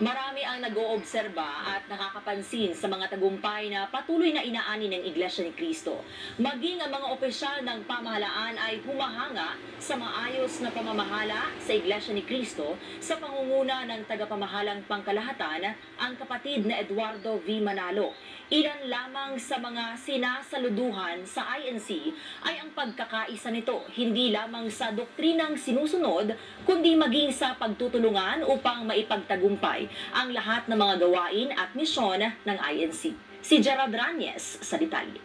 Marami ang nag-oobserba at nakakapansin sa mga tagumpay na patuloy na inaani ng Iglesia ni Cristo. Maging ang mga opisyal ng pamahalaan ay humahanga sa maayos na pamamahala sa Iglesia ni Cristo sa pangunguna ng tagapamahalang pangkalahatan, ang kapatid na Eduardo V. Manalo. Ilan lamang sa mga sinasaluduhan sa INC ay ang pagkakaisa nito, hindi lamang sa doktrinang sinusunod, kundi maging sa pagtutulungan upang maipagtagumpay ang lahat ng mga gawain at misyon ng INC. Si Gerard Ranyes sa detalye.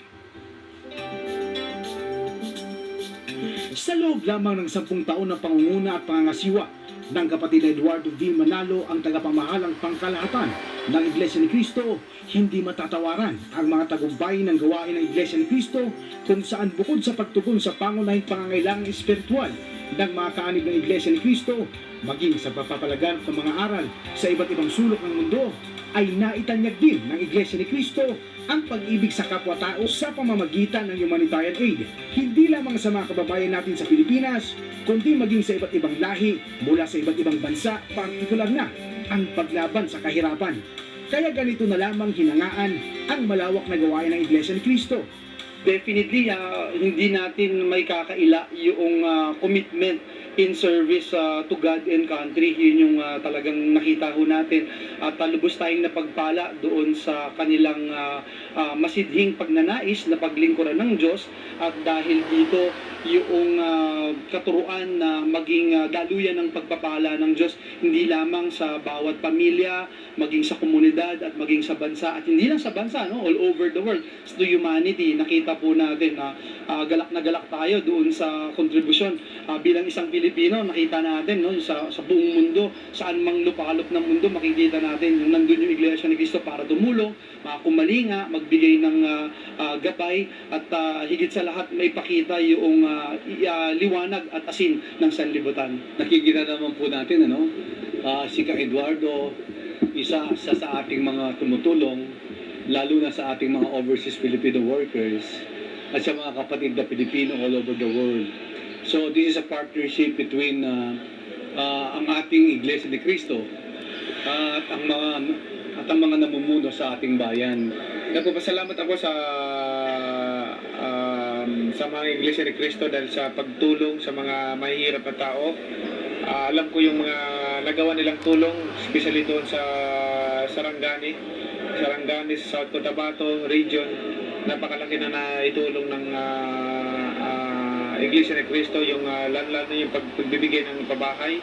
Sa loob lamang ng sampung taon ng pangunguna at pangangasiwa ng kapatid Eduardo V. Manalo ang tagapamahalang pangkalahatan ng Iglesia ni Cristo, hindi matatawaran ang mga tagumpay ng gawain ng Iglesia ni Cristo kung saan bukod sa pagtugon sa pangunahing pangangailangang espiritual ng mga kaanib ng Iglesia ni Cristo, maging sa papapalagan ng mga aral sa iba't ibang sulok ng mundo, ay naitanyag din ng Iglesia ni Cristo ang pag-ibig sa kapwa-tao sa pamamagitan ng humanitarian aid. Hindi lamang sa mga kababayan natin sa Pilipinas, kundi maging sa iba't ibang lahi mula sa iba't ibang bansa, partikular na ang paglaban sa kahirapan. Kaya ganito na lamang hinangaan ang malawak na gawain ng Iglesia ni Cristo. Definitely ah, hindi natin may kakaila yung ah, commitment in service ah, to God and country. Yun yung ah, talagang nakita ho natin. At uh, lubos tayong napagpala doon sa kanilang ah, ah, masidhing pagnanais na paglingkuran ng Diyos. At dahil dito, yung ah, katuruan na maging ah, daluyan ng pagpapala ng Diyos, hindi lamang sa bawat pamilya, maging sa komunidad at maging sa bansa. At hindi lang sa bansa, no? all over the world. To humanity, nakita po natin na ah, galak na galak tayo doon sa kontribusyon. Ah, bilang isang Pilipino, nakita natin no, sa, sa buong mundo, saan mang lupalop ng mundo, makikita natin yung nandun yung Iglesia ni Cristo para tumulong, mga kumalinga, magbigay ng ah, ah, gabay, at ah, higit sa lahat, may pakita yung i- ah, liwanag at asin ng sanlibutan. nakikita naman po natin ano ah, si Ka Eduardo isa sa sa ating mga tumutulong lalo na sa ating mga overseas Filipino workers at sa mga kapatid na Pilipino all over the world so this is a partnership between ah, ah, ang ating Iglesia ni Cristo at ang mga at ang mga namumuno sa ating bayan Nagpapasalamat ako sa um, sa mga Iglesia ni Cristo dahil sa pagtulong sa mga mahihirap na tao. Ah, alam ko yung mga nagawa nilang tulong, especially doon sa Sarangani, Sarangani sa South Cotabato region. Napakalaki na naitulong ng ah, ah, Iglesia ni Cristo yung uh, lalo yung pag, pagbibigay ng pabahay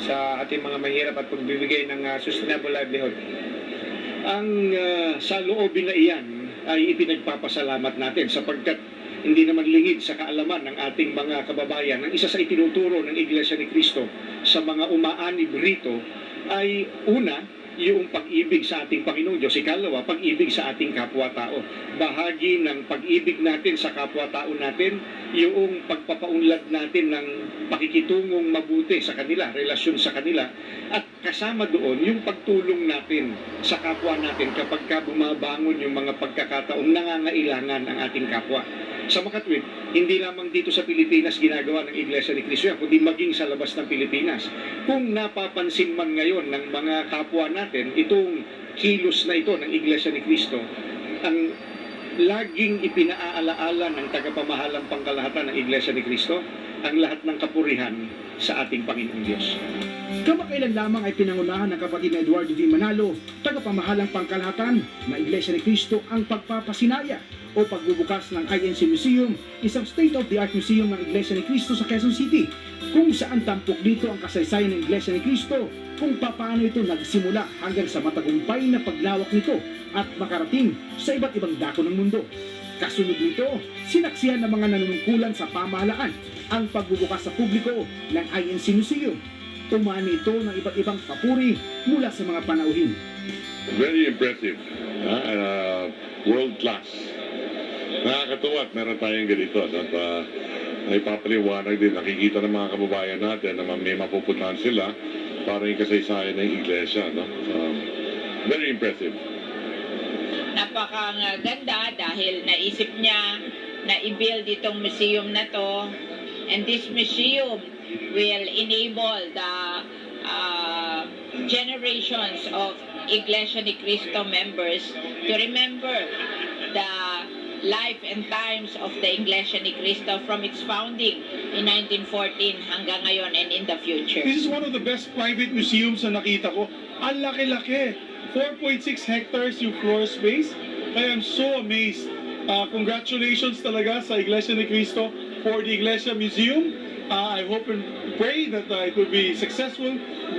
sa ating mga mahirap at pagbibigay ng ah, sustainable livelihood. ang uh, sa loobin na iyan ay ipinagpapasalamat natin sapagkat hindi naman lingid sa kaalaman ng ating mga kababayan ang isa sa itinuturo ng Iglesia ni Cristo sa mga umaanib rito ay una, yung pag-ibig sa ating Panginoong Diyos. Ikalawa, pag-ibig sa ating kapwa-tao. Bahagi ng pag-ibig natin sa kapwa-tao natin, yung pagpapaunlad natin ng pakikitungong mabuti sa kanila, relasyon sa kanila, at kasama doon yung pagtulong natin sa kapwa natin kapag ka bumabangon yung mga pagkakataong nangangailangan ng ating kapwa. Sa makatwid, hindi lamang dito sa Pilipinas ginagawa ng Iglesia ni Cristo yan, kundi maging sa labas ng Pilipinas. Kung napapansin man ngayon ng mga kapwa natin, itong kilos na ito ng Iglesia ni Cristo, ang laging ipinaaalaala ng tagapamahalang pangkalahatan ng Iglesia ni Cristo, ang lahat ng kapurihan sa ating Panginoong Diyos. Kamakailan lamang ay pinangunahan ng kapatid na Eduardo V. Manalo, tagapamahalang pangkalahatan na Iglesia ni Cristo ang pagpapasinaya o pagbubukas ng INC Museum, isang state-of-the-art museum ng Iglesia ni Cristo sa Quezon City, kung saan tampok dito ang kasaysayan ng Iglesia ni Cristo, kung papaano ito nagsimula hanggang sa matagumpay na paglawak nito at makarating sa iba't ibang dako ng mundo. Kasunod nito, sinaksihan ng mga nanunungkulan sa pamahalaan ang pagbubukas sa publiko ng INC Museum. Umani ito ng iba't ibang papuri mula sa mga panauhin. Very impressive. ah, uh, world class. Nakakatuwa at meron tayong ganito. At, uh, ipapaliwanag din, nakikita ng mga kababayan natin na may mapupuntahan sila para yung kasaysayan ng iglesia. No? So, very impressive. Napakaganda dahil naisip niya na i-build itong museum na to and this museum will enable the uh, generations of Iglesia ni Cristo members to remember the life and times of the Iglesia ni Cristo from its founding in 1914 hanggang ngayon and in the future. This is one of the best private museums na nakita ko. Ang laki-laki. 4.6 hectares yung floor space. I am so amazed. Uh, congratulations talaga sa Iglesia ni Cristo for the Iglesia Museum. Uh, I hope and pray that uh, it will be successful.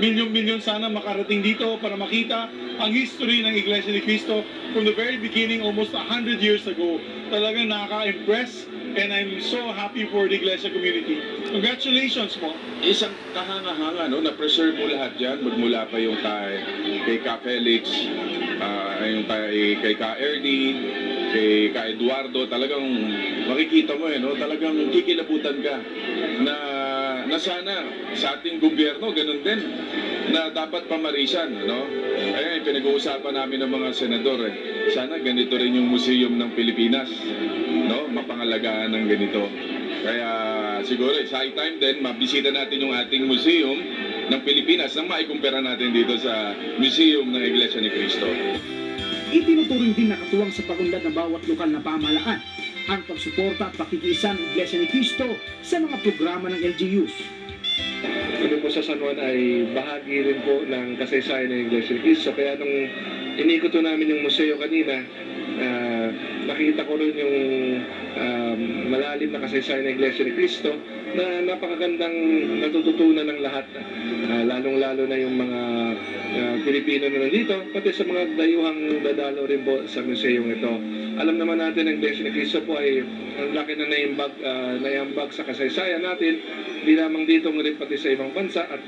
Milyon-milyon sana makarating dito para makita ang history ng Iglesia ni Cristo from the very beginning almost 100 years ago. Talagang nakaka-impress and I'm so happy for the Iglesia community. Congratulations po. isang kahanga-hanga no na preserve mo lahat yan magmula pa yung kay kay Ka Felix yung kay kay Ka Ernie kay Ka Eduardo talagang makikita mo eh no? Talagang kikilabutan ka na na sana sa ating gobyerno ganun din na dapat pamarisan no? Kaya yung pinag-uusapan namin ng mga senador eh. Sana ganito rin yung museum ng Pilipinas no? Mapangalagaan ng ganito. Kaya siguro sa high time din, mabisita natin yung ating museum ng Pilipinas nang maikumpara natin dito sa Museum ng Iglesia ni Cristo. Itinuturing din nakatuwang sa pagunlad ng bawat lokal na pamahalaan ang pagsuporta at pakikiisa ng Iglesia ni Cristo sa mga programa ng LGUs. Kami po sa San Juan ay bahagi rin po ng kasaysayan ng Iglesia ni Cristo. Kaya nung inikot namin yung museo kanina, ah, nakita ko rin yung um, malalim na kasaysayan ng Iglesia ni Cristo na napakagandang natututunan ng lahat. Ah, lalong-lalo na yung mga ah, Pilipino na nandito, pati sa mga dayuhang dadalo rin po sa museong ito. Alam naman natin ang Iglesia ni Cristo po ay ang laki na naimbag, ah, naiambag sa kasaysayan natin, hindi lamang dito ngunit pati sa ibang bansa at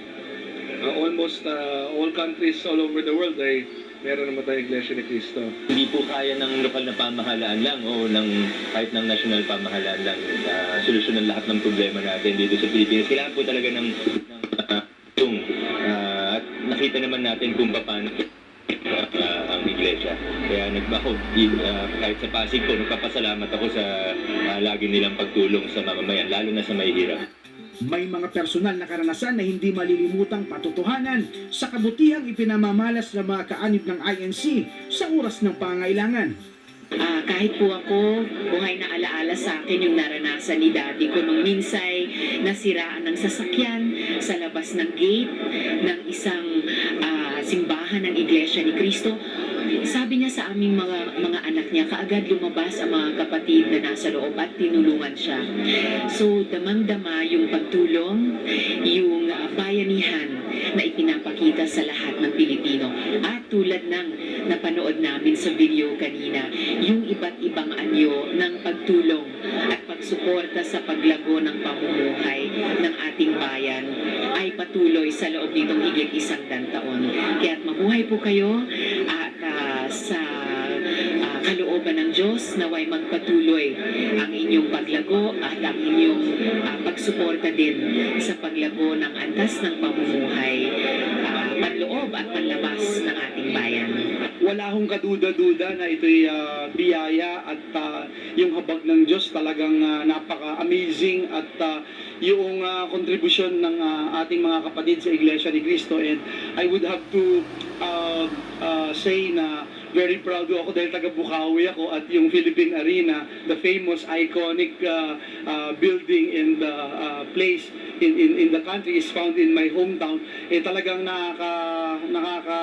ah, almost ah, all countries all over the world ay meron naman tayong Iglesia ni Cristo. hindi po kaya ng lokal na pamahalaan lang o ng kahit ng national pamahalaan lang uh, solusyonan lahat ng problema natin dito sa Pilipinas. Kailangan po talaga ng, ng nakita naman natin kung paano uh, ang iglesia. Kaya nagbaho, uh, kahit sa Pasig po, nagpapasalamat ako sa uh, lagi nilang pagtulong sa mamamayan, lalo na sa mahihirap. May mga personal na karanasan na hindi malilimutang patotohanan sa kabutihang ipinamamalas ng mga kaanib ng INC sa oras ng pangailangan. Ah, kahit po ako, buhay na alaala sa akin yung naranasan ni daddy ko nung minsay nasiraan ng sasakyan sa labas ng gate ng isang ah, simbahan ng Iglesia ni Cristo. Sabi niya sa aming mga mga anak niya, kaagad lumabas ang mga kapatid na nasa loob at tinulungan siya. So, damang-dama yung pagtulong, yung ah, bayanihan na ipinapakita sa lahat ng Pilipino. At tulad ng napanood namin sa video kanina, yung iba't ibang anyo ng pagtulong at pagsuporta sa paglago ng pamumuhay ng ating bayan ay patuloy sa loob nitong higit isang taon. Kaya mabuhay po kayo Diyos naway magpatuloy ang inyong paglago at ang inyong ah, pagsuporta din sa paglago ng antas ng pamumuhay ah, panloob at panlabas ng ating bayan. wala akong kaduda-duda na ito'y ah, biyaya at ah, yung habag ng Diyos talagang ah, napaka-amazing at ah, yung ah, kontribusyon ng ah, ating mga kapatid sa Iglesia ni Cristo and I would have to ah, ah, say na very proud ako dahil taga Bukawi ako at yung Philippine Arena, the famous iconic ah, ah, building in the ah, place in, in in the country is found in my hometown. Eh talagang nakaka nakaka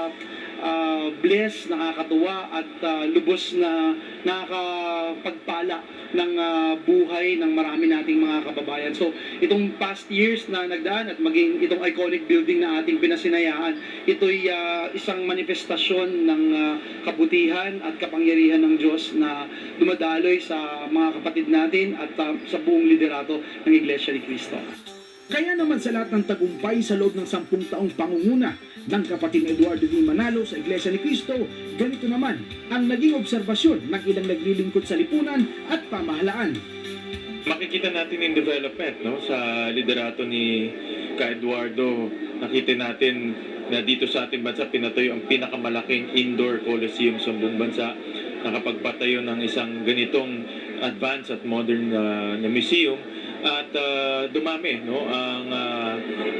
ah, bless, nakakatuwa at ah, lubos na nakakapagpala ng ah, buhay ng marami nating mga kababayan. So, itong past years na nagdaan at maging itong iconic building na ating pinasinayaan, ito'y ah, isang manifestasyon ng ah, kabutihan at kapangyarihan ng Diyos na dumadaloy sa mga kapatid natin at ah, sa buong liderato ng Iglesia ni Cristo. Kaya naman sa lahat ng tagumpay sa loob ng sampung taong pangunguna ng kapatid Eduardo V. Manalo sa Iglesia ni Cristo, ganito naman ang naging obserbasyon ng ilang naglilingkod sa lipunan at pamahalaan. makikita natin yung development no sa liderato ni Ka Eduardo nakita natin na dito sa ating bansa pinatayo ang pinakamalaking indoor coliseum sa buong bansa nakapagpatayo ng isang ganitong advanced at modern uh, na museum at uh, dumami no ang uh,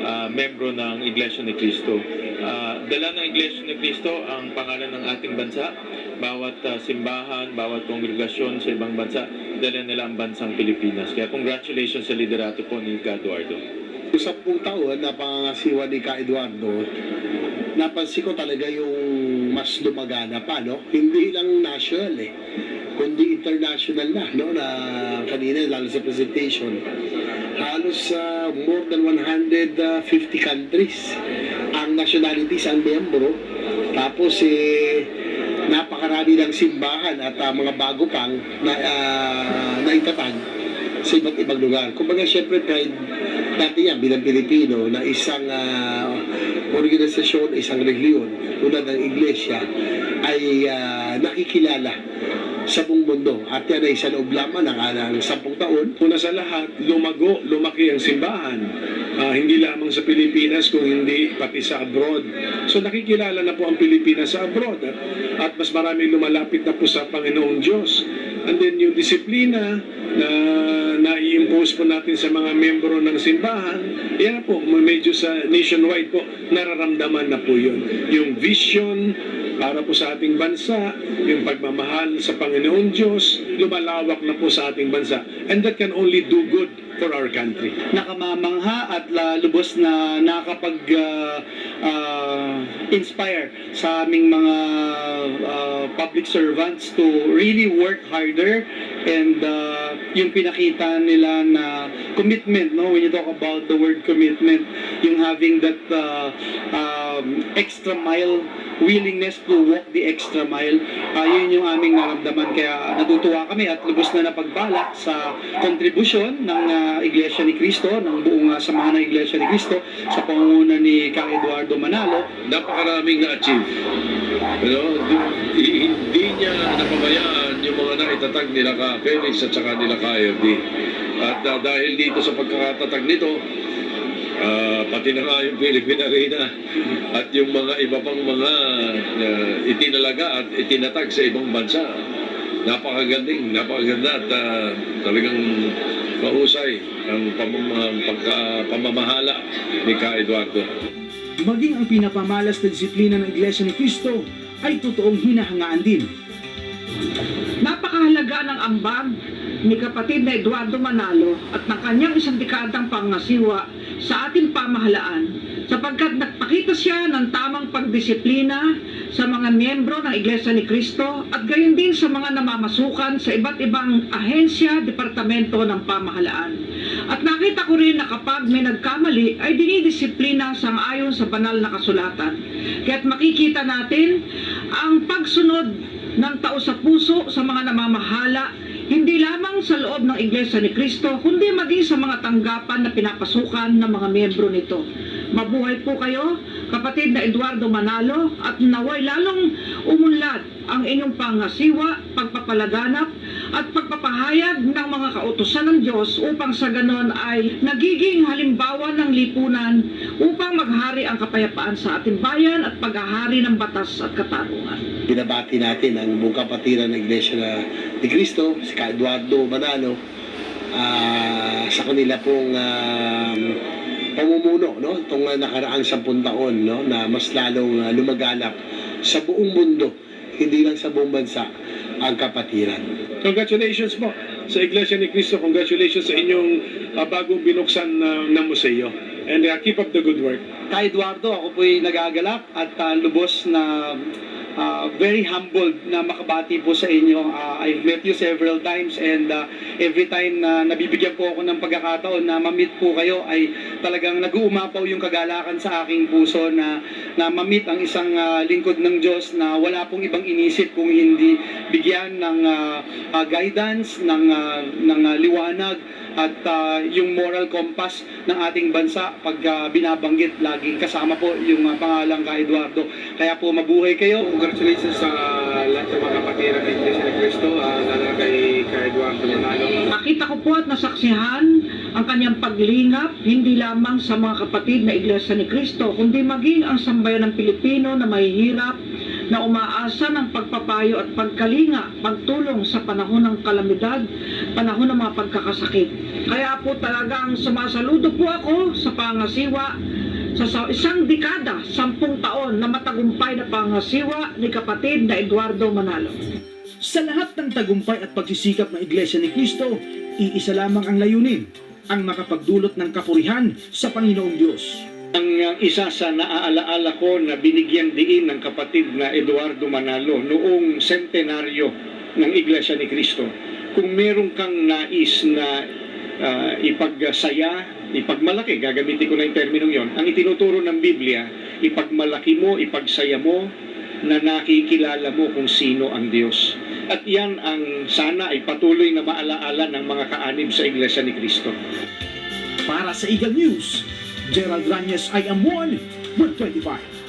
uh, membro ng Iglesia ni Cristo. Ah, dala ng Iglesia ni Cristo ang pangalan ng ating bansa. Bawat ah, simbahan, bawat kongregasyon sa ibang bansa, dala nila ang bansang Pilipinas. Kaya congratulations sa liderato po ni Ka Eduardo. Sampung taon na pangangasiwa ni Ka Eduardo, napansin ko talaga yung mas lumagana pa, no? Hindi lang national eh, kundi international na, no? Na kanina, lalo sa presentation, halos sa more than 150 countries ang nationalities ang membro. Tapos eh, napakarami ng simbahan at ah, mga bago pang na, uh, naitatag sa iba't ibang lugar. Kumbaga, syempre, pride natin yan bilang Pilipino na isang ah, organisasyon, isang reliyon, tulad ng iglesia, ay ah, nakikilala sa buong mundo. At yan ay sa loob lamang ng, ah, ng sampung taon. Una sa lahat, lumago, lumaki ang simbahan. Ah, hindi lamang sa Pilipinas, kung hindi pati sa abroad. So nakikilala na po ang Pilipinas sa abroad. At, at mas maraming lumalapit na po sa Panginoong Diyos. And then yung disiplina na na-impose po natin sa mga membro ng simbahan, yan po, medyo sa nationwide po, nararamdaman na po yun. Yung vision para po sa ating bansa, yung pagmamahal sa Panginoon Diyos, lumalawak na po sa ating bansa. And that can only do good for our country. nakamamangha at la, lubos na nakapag ah, ah, inspire sa aming mga ah, public servants to really work harder and ah, yung pinakita nila na commitment no when you talk about the word commitment yung having that ah, um, extra mile willingness to walk the extra mile ah, yun yung aming naramdaman kaya natutuwa kami at lubos na napagbalak sa kontribusyon ng ah, Iglesia ni Cristo ng buong uh, samahan ng Iglesia ni Cristo sa pangunguna ni Kang Eduardo Manalo napakaraming na-achieve. Pero di- hindi niya napabayaan yung mga naitatag nila ka Felix at saka nila ka RD. At ah, dahil dito sa pagkakatatag nito, ah, pati na nga yung Philippine Arena at yung mga iba pang mga ah, itinalaga at itinatag sa ibang bansa. Napakagaling, napakaganda at ah, talagang mahusay ang pamam- ang pagka- pamamahala ni Ka Eduardo. Maging ang pinapamalas na disiplina ng Iglesia ni Cristo ay totoong hinahangaan din. Napakahalaga ng ambag ni kapatid na Eduardo Manalo at ng kanyang isang dekadang pangasiwa sa ating pamahalaan sapagkat nagpakita siya ng tamang pagdisiplina sa mga miyembro ng Iglesia ni Cristo at gayon din sa mga namamasukan sa iba't ibang ahensya, departamento ng pamahalaan. At nakita ko rin na kapag may nagkamali ay dinidisiplina sang ayon sa banal na kasulatan. Kaya't makikita natin ang pagsunod ng tao sa puso sa mga namamahala, hindi lamang sa loob ng Iglesia ni Cristo, kundi maging sa mga tanggapan na pinapasukan ng mga miyembro nito. Mabuhay po kayo, kapatid na Eduardo Manalo, at naway lalong umunlad ang inyong pangasiwa, pagpapalaganap, at pagpapahayag ng mga kautusan ng Diyos upang sa ganon ay nagiging halimbawa ng lipunan upang maghari ang kapayapaan sa ating bayan at paghahari ng batas at katarungan. Binabati natin ang buong kapatiran ng Iglesia na ni Cristo, si Eduardo Manalo, ah, sa kanila pong ah, pamumuno, no? Itong ah, nakaraang sampung taon, no? Na mas lalong ah, lumaganap sa buong mundo, hindi lang sa buong bansa, ang kapatiran. Congratulations po sa Iglesia ni Cristo. Congratulations sa inyong ah, bagong binuksan na, na museo. And uh, keep up the good work. Ka Eduardo, ako po'y nagagalak at ah, lubos na ah, very humbled na makabati po sa inyo. Ah, I've met you several times and ah, every time na nabibigyan po ako ng pagkakataon na ma-meet po kayo ay talagang nag-uumapaw yung kagalakan sa aking puso na, na ma-meet ang isang ah, lingkod ng Diyos na wala pong ibang inisip kung hindi bigyan ng ah, ah, guidance, ng, ah, ng ah, liwanag at ah, yung moral compass ng ating bansa pag ah, binabanggit laging kasama po yung ah, pangalang ka Eduardo. Kaya po mabuhay kayo. Congratulations sa lahat ng mga kapatiran ng Iglesia ni Cristo, uh, lalo kay Ka Eduardo Manalo. Nakita ko po at nasaksihan ang kanyang paglingap hindi lamang sa mga kapatid na Iglesia ni Cristo, kundi maging ang sambayan ng Pilipino na mahihirap na umaasa ng pagpapayo at pagkalinga, pagtulong sa panahon ng kalamidad, panahon ng mga pagkakasakit. Kaya po talagang sumasaludo po ako sa pangasiwa sa, sa isang dekada, sampung taon na matagumpay na pangasiwa ni kapatid na Eduardo Manalo. Sa lahat ng tagumpay at pagsisikap ng Iglesia ni Cristo, iisa lamang ang layunin, ang makapagdulot ng kapurihan sa Panginoong Diyos. Ang uh, isa sa naaalaala ko na binigyan diin ng kapatid na Eduardo Manalo noong sentenaryo ng Iglesia ni Cristo. Kung meron kang nais na uh, ipagsaya, ipagmalaki, gagamitin ko na yung terminong yon, ang itinuturo ng Biblia, ipagmalaki mo, ipagsaya mo, na nakikilala mo kung sino ang Diyos. At yan ang sana ay patuloy na maalaala ng mga kaanib sa Iglesia ni Cristo. Para sa Eagle News, Gerald Ranyes, I am one with 25.